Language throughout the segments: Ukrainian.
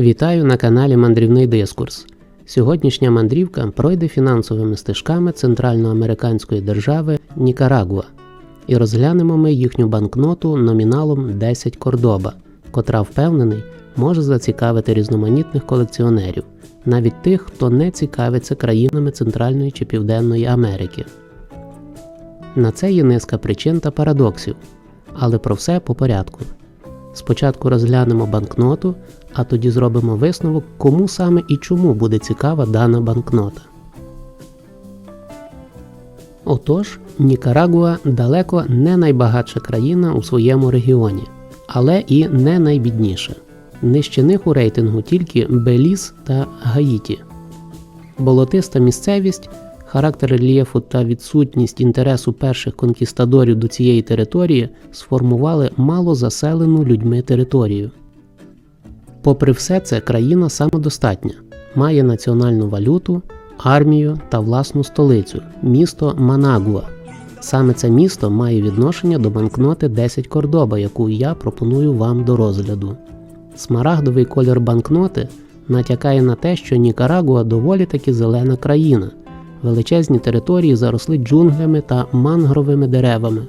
Вітаю на каналі Мандрівний Дискурс. Сьогоднішня мандрівка пройде фінансовими стежками центральноамериканської держави Нікарагуа. І розглянемо ми їхню банкноту номіналом 10 кордоба, котра впевнений може зацікавити різноманітних колекціонерів, навіть тих, хто не цікавиться країнами Центральної чи Південної Америки. На це є низка причин та парадоксів, але про все по порядку. Спочатку розглянемо банкноту, а тоді зробимо висновок, кому саме і чому буде цікава дана банкнота. Отож, Нікарагуа далеко не найбагатша країна у своєму регіоні, але і не найбідніша. Нижче них у рейтингу тільки Беліз та Гаїті. Болотиста місцевість, характер рельєфу та відсутність інтересу перших конкістадорів до цієї території сформували мало заселену людьми територію. Попри все це, країна самодостатня, має національну валюту, армію та власну столицю місто Манагуа. Саме це місто має відношення до банкноти 10 кордоба, яку я пропоную вам до розгляду. Смарагдовий колір банкноти натякає на те, що Нікарагуа доволі таки зелена країна. Величезні території заросли джунглями та мангровими деревами.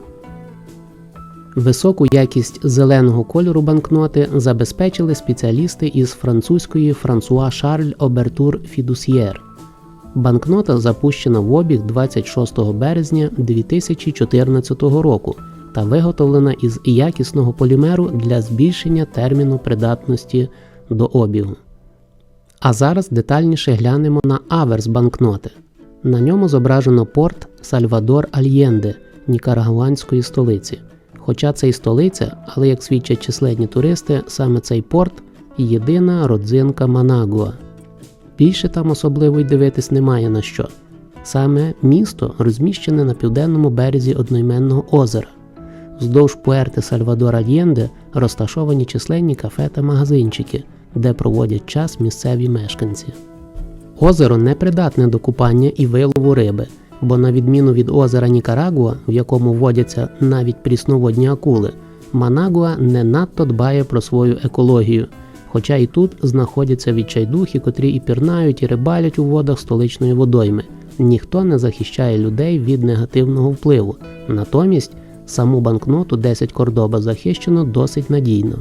Високу якість зеленого кольору банкноти забезпечили спеціалісти із французької Франсуа Шарль Обертур Фідусьєр. Банкнота запущена в обіг 26 березня 2014 року та виготовлена із якісного полімеру для збільшення терміну придатності до обігу. А зараз детальніше глянемо на аверс банкноти. На ньому зображено порт Сальвадор Альєнде Нікарагуанської столиці. Хоча це і столиця, але як свідчать численні туристи, саме цей порт єдина родзинка Манагуа. Більше там особливо й дивитись немає на що. Саме місто розміщене на південному березі одноіменного озера. Вздовж Пуерти Сальвадор Альєнде розташовані численні кафе та магазинчики, де проводять час місцеві мешканці. Озеро непридатне до купання і вилову риби, бо на відміну від озера Нікарагуа, в якому водяться навіть прісноводні акули, Манагуа не надто дбає про свою екологію, хоча і тут знаходяться відчайдухи, котрі і пірнають, і рибалять у водах столичної водойми. Ніхто не захищає людей від негативного впливу. Натомість саму банкноту 10 кордоба захищено досить надійно.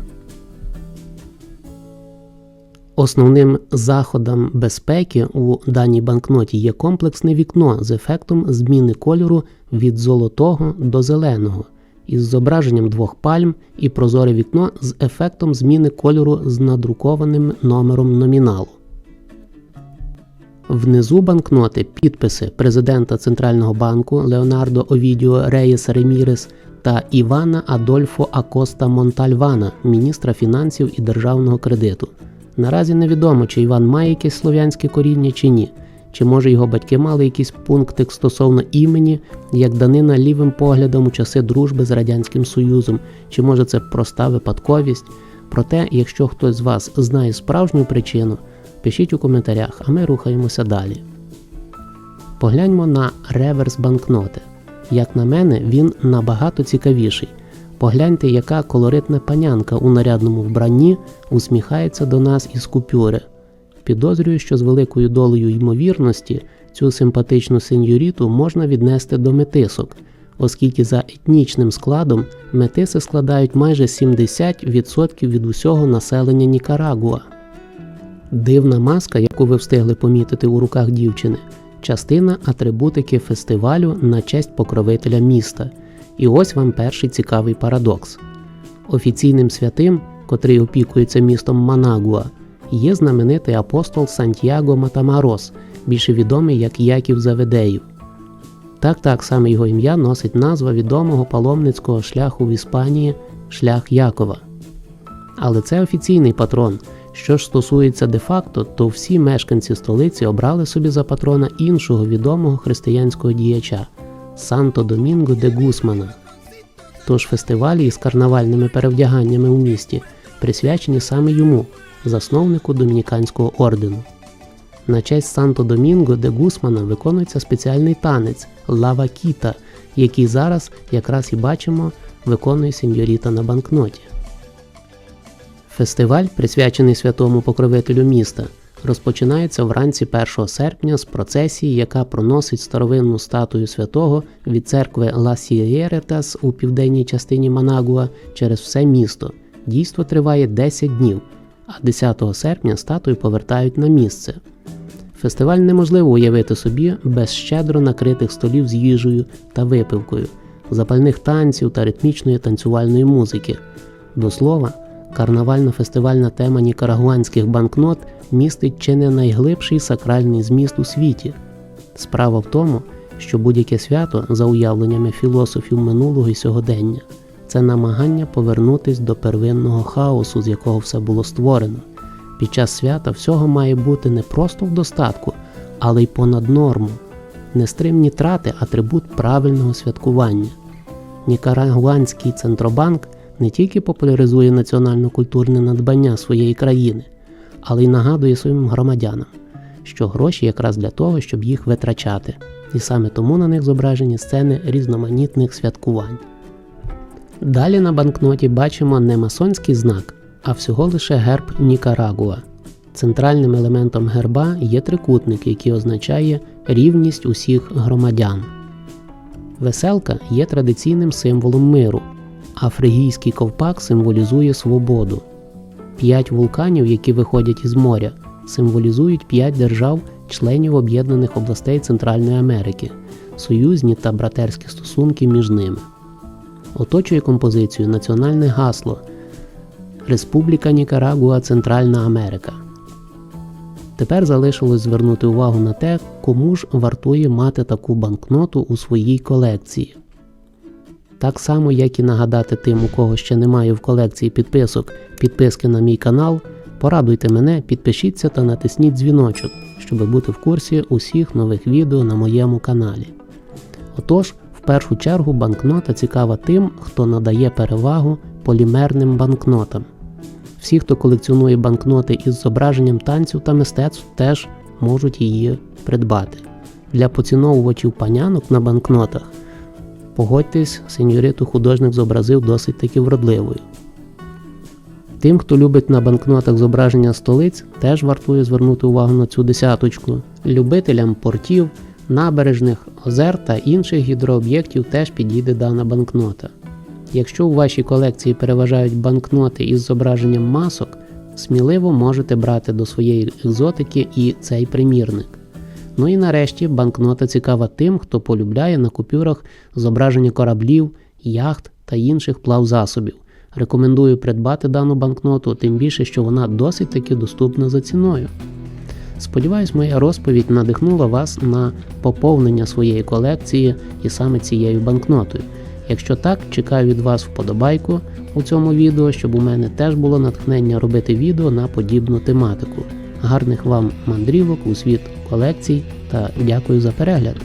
Основним заходом безпеки у даній банкноті є комплексне вікно з ефектом зміни кольору від золотого до зеленого, із зображенням двох пальм і прозоре вікно з ефектом зміни кольору з надрукованим номером номіналу. Внизу банкноти підписи президента Центрального банку Леонардо Овідіо Реєс Ремірес та Івана Адольфо Акоста Монтальвана, міністра фінансів і державного кредиту. Наразі невідомо, чи Іван має якесь слов'янське коріння чи ні, чи може його батьки мали якісь пунктик стосовно імені, як данина лівим поглядом у часи дружби з Радянським Союзом, чи може це проста випадковість. Проте, якщо хтось з вас знає справжню причину, пишіть у коментарях, а ми рухаємося далі. Погляньмо на реверс банкноти. Як на мене, він набагато цікавіший. Погляньте, яка колоритна панянка у нарядному вбранні усміхається до нас із купюри. Підозрюю, що з великою долею ймовірності цю симпатичну сеньоріту можна віднести до метисок, оскільки за етнічним складом метиси складають майже 70% від усього населення Нікарагуа. Дивна маска, яку ви встигли помітити у руках дівчини, частина атрибутики фестивалю на честь покровителя міста. І ось вам перший цікавий парадокс. Офіційним святим, котрий опікується містом Манагуа, є знаменитий апостол Сантьяго Матамарос, більше відомий як Яків Заведеїв. Так так саме його ім'я носить назва відомого паломницького шляху в Іспанії шлях Якова. Але це офіційний патрон. Що ж стосується де-факто, то всі мешканці столиці обрали собі за патрона іншого відомого християнського діяча Санто Домінго де Гусмана. Тож фестивалі із карнавальними перевдяганнями у місті присвячені саме йому, засновнику домініканського ордену. На честь Санто Домінго де Гусмана виконується спеціальний танець Лава Кіта, який зараз якраз і бачимо виконує сеньоріта на банкноті. Фестиваль, присвячений святому покровителю міста, розпочинається вранці 1 серпня з процесії, яка проносить старовинну статую святого від церкви Ла Сієретас у південній частині Манагуа через все місто. Дійство триває 10 днів, а 10 серпня статую повертають на місце. Фестиваль неможливо уявити собі без щедро накритих столів з їжею та випивкою, запальних танців та ритмічної танцювальної музики. До слова, карнавальна фестивальна тема нікарагуанських банкнот містить чи не найглибший сакральний зміст у світі. Справа в тому, що будь-яке свято, за уявленнями філософів минулого і сьогодення, це намагання повернутись до первинного хаосу, з якого все було створено. Під час свята всього має бути не просто в достатку, але й понад норму. Нестримні трати атрибут правильного святкування. Нікарагуанський центробанк не тільки популяризує національно-культурне надбання своєї країни, але й нагадує своїм громадянам, що гроші якраз для того, щоб їх витрачати, і саме тому на них зображені сцени різноманітних святкувань. Далі на банкноті бачимо не масонський знак, а всього лише герб Нікарагуа. Центральним елементом герба є трикутник, який означає рівність усіх громадян. Веселка є традиційним символом миру, а фригійський ковпак символізує свободу. П'ять вулканів, які виходять із моря, символізують п'ять держав, членів Об'єднаних областей Центральної Америки, союзні та братерські стосунки між ними. Оточує композицію національне гасло Республіка Нікарагуа Центральна Америка. Тепер залишилось звернути увагу на те, кому ж вартує мати таку банкноту у своїй колекції. Так само, як і нагадати тим, у кого ще немає в колекції підписок, підписки на мій канал, порадуйте мене, підпишіться та натисніть дзвіночок, щоб бути в курсі усіх нових відео на моєму каналі. Отож, в першу чергу банкнота цікава тим, хто надає перевагу полімерним банкнотам. Всі, хто колекціонує банкноти із зображенням танців та мистецтв, теж можуть її придбати. Для поціновувачів панянок на банкнотах погодьтесь, сеньориту художник зобразив досить таки вродливою. Тим, хто любить на банкнотах зображення столиць, теж вартує звернути увагу на цю десяточку. Любителям портів, набережних, озер та інших гідрооб'єктів теж підійде дана банкнота. Якщо у вашій колекції переважають банкноти із зображенням масок, сміливо можете брати до своєї екзотики і цей примірник. Ну і нарешті банкнота цікава тим, хто полюбляє на купюрах зображення кораблів, яхт та інших плавзасобів. Рекомендую придбати дану банкноту, тим більше, що вона досить таки доступна за ціною. Сподіваюсь, моя розповідь надихнула вас на поповнення своєї колекції і саме цією банкнотою. Якщо так, чекаю від вас вподобайку у цьому відео, щоб у мене теж було натхнення робити відео на подібну тематику. Гарних вам мандрівок у світ колекцій та дякую за перегляд!